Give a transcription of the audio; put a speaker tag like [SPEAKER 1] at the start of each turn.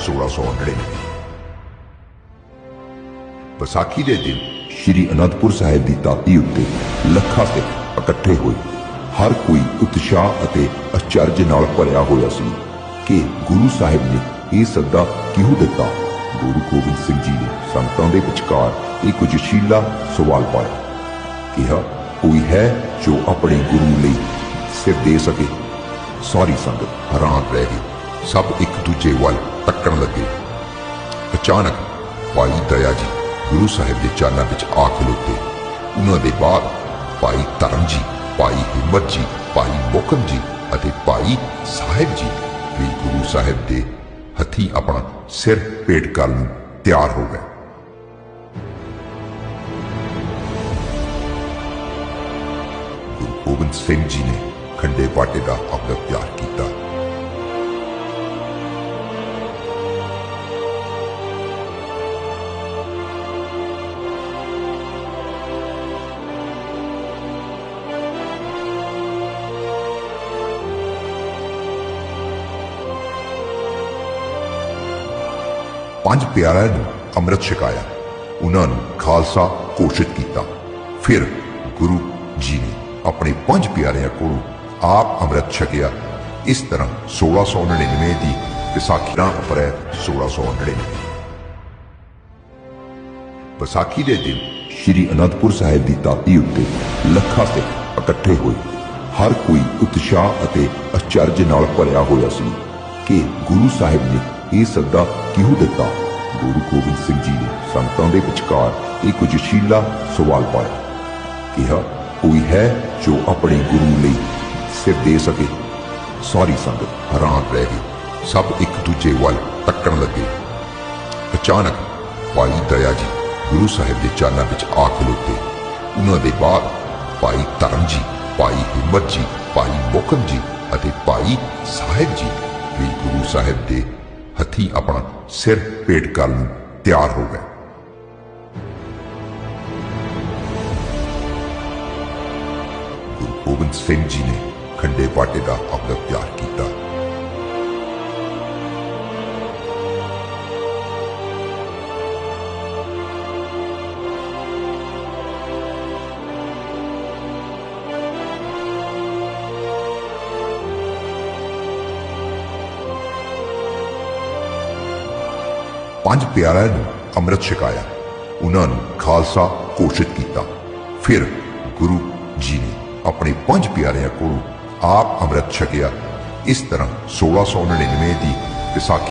[SPEAKER 1] 1699 ਵਿਸਾਖੀ ਦੇ ਦਿਨ ਸ਼੍ਰੀ ਅਨੰਦਪੁਰ ਸਾਹਿਬ ਦੀ ਤਾਤੀ ਉੱਤੇ ਲੱਖਾਂ ਸਿੱਖ ਇਕੱਠੇ ਹੋਏ ਹਰ ਕੋਈ ਉਤਸ਼ਾਹ ਅਤੇ ਅਚਰਜ ਨਾਲ ਭਰਿਆ ਹੋਇਆ ਸੀ ਕਿ ਗੁਰੂ ਸਾਹਿਬ ਨੇ ਇਹ ਸੱਦਾ ਕਿਉਂ ਦਿੱਤਾ? ਗੁਰੂ ਗੋਬਿੰਦ ਸਿੰਘ ਜੀ ਨੇ ਸੰਤਾਂ ਦੇ ਵਿਚਕਾਰ ਇੱਕ ਜਸ਼ੀਲਾ ਸਵਾਲ ਪਾਇਆ ਕਿਹਾ, ਕੋਈ ਹੈ ਜੋ ਆਪਣੇ ਗੁਰੂ ਲਈ ਸਿਰ ਦੇ ਸਕੇ? ਸਾਰੀ ਸੰਗਤ ਹੈਰਾਨ ਰਹਿ ਗਈ। ਸਭ ਇੱਕ ਦੂਜੇ ਵੱਲ ਤੱਕਣ ਲੱਗੇ। ਅਚਾਨਕ ਭਾਈ ਦਇਆ ਜੀ ਗੁਰੂ ਸਾਹਿਬ ਦੇ ਚਰਨਾਂ ਵਿੱਚ ਆ ਖਲੋਤੇ ਉਹਨਾਂ ਦੇ ਬਾਅਦ ਭਾਈ ਧਰਮ ਜੀ, ਭਾਈ ਹਿੰਮਤ ਜੀ, ਭਾਈ ਮੋਕਮ ਜੀ ਅਤੇ ਭਾਈ ਸਾਹਿਬ ਜੀ ਵੀ ਗੁਰੂ ਸਾਹਿਬ ਦੇ ਹੱਥੀ ਆਪਣਾ ਸਿਰ ਪੇਟ ਕਰਨ ਨੂੰ ਤਿਆਰ ਹੋ ਗਏ। ਗੁਰੂ ਗੋਬਿੰਦ ਸਿੰਘ ਜੀ ਨੇ ਖੰਡੇ ਬਾਟੇ ਦਾ ਆਪਣਾ ਤਿਆਰ ਕੀਤਾ। ਪੰਜ ਪਿਆਰਿਆਂ ਨੂੰ ਅੰਮ੍ਰਿਤ ਛਕਾਇਆ। ਉਹਨਾਂ ਨੂੰ ਖਾਲਸਾ ਘੋਸ਼ਿਤ ਕੀਤਾ। ਫਿਰ ਗੁਰੂ ਜੀ ਨੇ ਆਪਣੇ ਪੰਜ ਪਿਆਰਿਆਂ ਕੋਲੋਂ ਆਪ ਅੰਮ੍ਰਿਤ ਛਕਿਆ। ਇਸ ਤਰ੍ਹਾਂ 1699 ਦੀ ਵਿਸਾਖੀ ਦਾ ਅਪ੍ਰੈਲ 1699 ਵਿਸਾਖੀ ਦੇ ਦਿਨ ਸ਼੍ਰੀ ਅਨੰਦਪੁਰ ਸਾਹਿਬ ਦੀ ਤਾਤੀ ਉੱਤੇ ਲੱਖਾਂ ਸਿੱਖ ਇਕੱਠੇ ਹੋਏ। ਹਰ ਕੋਈ ਉਤਸ਼ਾਹ ਅਤੇ ਅਚਰਜ ਨਾਲ ਭਰਿਆ ਹੋਇਆ ਸੀ ਕਿ ਗੁਰੂ ਸਾਹਿਬ ਨੇ ਇਹ ਸੱਦਾ ਕਿਉਂ ਦਿੱਤਾ? ਗੁਰੂ ਗੋਬਿੰਦ ਸਿੰਘ ਜੀ ਨੇ ਸੰਤਾਂ ਦੇ ਵਿਚਕਾਰ ਇੱਕ ਜਸ਼ੀਲਾ ਸਵਾਲ ਪਾਇਆ। ਕਿਹਾ, ਕੋਈ ਹੈ ਜੋ ਆਪਣੇ ਗੁਰੂ ਲਈ ਸਿਰ ਦੇ ਸਕੇ? ਸਾਰੀ ਸੰਗਤ ਹੈਰਾਨ ਰਹਿ ਗਈ। ਸਭ ਇੱਕ ਦੂਜੇ ਵੱਲ ਤੱਕਣ ਲੱਗੇ। ਅਚਾਨਕ ਭਾਈ ਦਇਆ ਜੀ ਗੁਰੂ ਸਾਹਿਬ ਦੇ ਚਰਨਾਂ ਵਿੱਚ ਆ ਖਲੋਤੇ ਉਹਨਾਂ ਦੇ ਬਾਅਦ ਭਾਈ ਧਰਮ ਜੀ, ਭਾਈ ਹਿੰਮਤ ਜੀ, ਭਾਈ ਮੋਕਮ ਜੀ ਅਤੇ ਭਾਈ ਸਾਹਿਬ ਜੀ ਵੀ ਗੁਰੂ ਸਾਹਿਬ ਦੇ ਹੱਥੀ ਆਪਣਾ ਸਿਰ ਪੇਟ ਕਰਨ ਨੂੰ ਤਿਆਰ ਹੋ ਗਏ ਗੁਰੂ ਗੋਬਿੰਦ ਸਿੰਘ ਜੀ ਨੇ ਖੰਡੇ ਬਾਟੇ ਦਾ ਆਪਣਾ ਤਿਆਰ ਕੀਤਾ। ਪੰਜ ਪਿਆਰਿਆਂ ਨੂੰ ਅੰਮ੍ਰਿਤ ਛਕਾਇਆ। ਉਹਨਾਂ ਨੂੰ ਖਾਲਸਾ ਘੋਸ਼ਿਤ ਕੀਤਾ। ਫਿਰ ਗੁਰੂ ਜੀ ਨੇ ਆਪਣੇ ਪੰਜ ਪਿਆਰਿਆਂ ਕੋਲੋਂ ਆਪ ਅੰਮ੍ਰਿਤ ਛਕਿਆ। ਇਸ ਤਰ੍ਹਾਂ 1699 ਦੀ ਵਿਸਾਖੀ